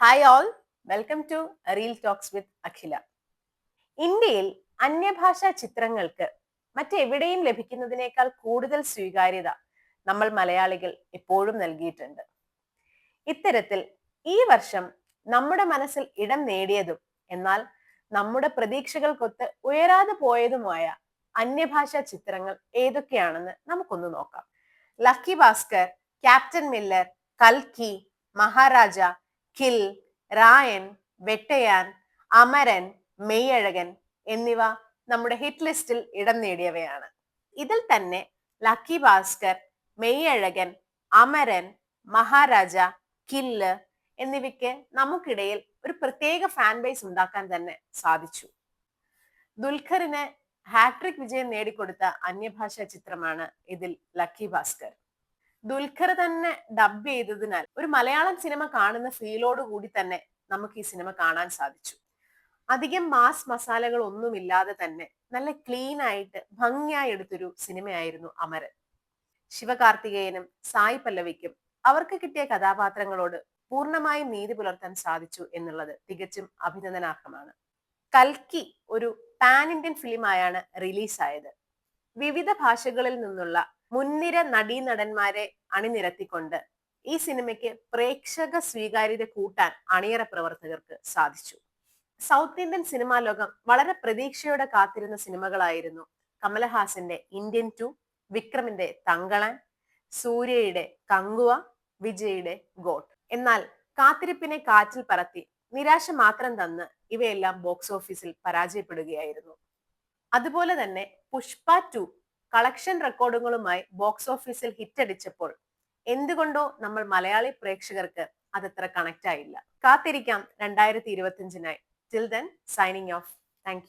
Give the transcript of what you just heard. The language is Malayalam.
Hi all welcome to reel talks with Akhila ഇന്ത്യയിൽ അന്യഭാഷാ ചിത്രങ്ങൾക്ക് മറ്റെവിടെയും ലഭിക്കുന്നതിനേക്കാൾ കൂടുതൽ സ്വീകാര്യത നമ്മൾ മലയാളികൾ എപ്പോഴും നൽകിയിട്ടുണ്ട്. ഇത്തരത്തിൽ ഈ വർഷം നമ്മുടെ മനസ്സിൽ ഇടം നേടിയതും എന്നാൽ നമ്മുടെ പ്രതീക്ഷകൾക്കൊത്ത് ഉയരാതെ പോയതുമായ അന്യഭാഷാ ചിത്രങ്ങൾ ഏതൊക്കെയാണെന്ന് നമുക്കൊന്ന് നോക്കാം. ലക്കി ഭാസ്കർ ക്യാപ്റ്റൻ മില്ലർ കൽക്കി മഹാരാജ കിൽ റായൻ വെട്ടയാൻ അമരൻ മെയ്യഴകൻ എന്നിവ നമ്മുടെ ഹിറ്റ് ലിസ്റ്റിൽ ഇടം നേടിയവയാണ്. ഇതിൽ തന്നെ ലക്കി ഭാസ്കർ മെയ്യഴകൻ അമരൻ മഹാരാജ കില്ല് എന്നിവയ്ക്ക് നമുക്കിടയിൽ ഒരു പ്രത്യേക ഫാൻ ബേസ് ഉണ്ടാക്കാൻ തന്നെ സാധിച്ചു. ദുൽഖറിന് ഹാട്രിക് വിജയം നേടിക്കൊടുത്ത അന്യഭാഷാ ചിത്രമാണ് ഇതിൽ ലക്കി ഭാസ്കർ. ദുൽഖർ തന്നെ ഡബ് ചെയ്തതിനാൽ ഒരു മലയാളം സിനിമ കാണുന്ന ഫീലോട് കൂടി തന്നെ നമുക്ക് ഈ സിനിമ കാണാൻ സാധിച്ചു. അധികം മാസ് മസാലകൾ ഒന്നുമില്ലാതെ തന്നെ നല്ല ക്ലീൻ ആയിട്ട് ഭംഗിയായി എടുത്തൊരു സിനിമയായിരുന്നു അമരൻ. ശിവകാർത്തികേയനും സായി പല്ലവിക്കും അവർക്ക് കിട്ടിയ കഥാപാത്രങ്ങളോട് പൂർണമായും നീതി പുലർത്താൻ സാധിച്ചു എന്നുള്ളത് തികച്ചും അഭിനന്ദനാർഹമാണ്. കൽക്കി ഒരു പാൻ ഇന്ത്യൻ ഫിലിമായാണ് റിലീസായത് വിവിധ ഭാഷകളിൽ നിന്നുള്ള മുൻനിര നടീനടന്മാരെ അണിനിരത്തിക്കൊണ്ട് ഈ സിനിമയ്ക്ക് പ്രേക്ഷക സ്വീകാര്യത കൂട്ടാൻ അണിയറ പ്രവർത്തകർക്ക് സാധിച്ചു. സൗത്ത് ഇന്ത്യൻ സിനിമാ ലോകം വളരെ പ്രതീക്ഷയോടെ കാത്തിരുന്ന സിനിമകളായിരുന്നു കമലഹാസന്റെ ഇന്ത്യൻ ടു വിക്രമിന്റെ തങ്കളൻ സൂര്യയുടെ കങ്കുവ വിജയുടെ ഗോട്ട്. എന്നാൽ കാത്തിരിപ്പിനെ കാറ്റിൽ പറത്തി നിരാശ മാത്രം തന്ന് ഇവയെല്ലാം ബോക്സ് ഓഫീസിൽ പരാജയപ്പെടുകയായിരുന്നു. അതുപോലെ തന്നെ പുഷ്പ ടു കളക്ഷൻ റെക്കോർഡുകളുമായി ബോക്സ് ഓഫീസിൽ ഹിറ്റടിച്ചപ്പോൾ എന്തുകൊണ്ടോ നമ്മൾ മലയാളി പ്രേക്ഷകർക്ക് അതത്ര കണക്റ്റ് ആയില്ല. കാത്തിരിക്കാം രണ്ടായിരത്തി ഇരുപത്തിയഞ്ചിനായി. Till then signing off thank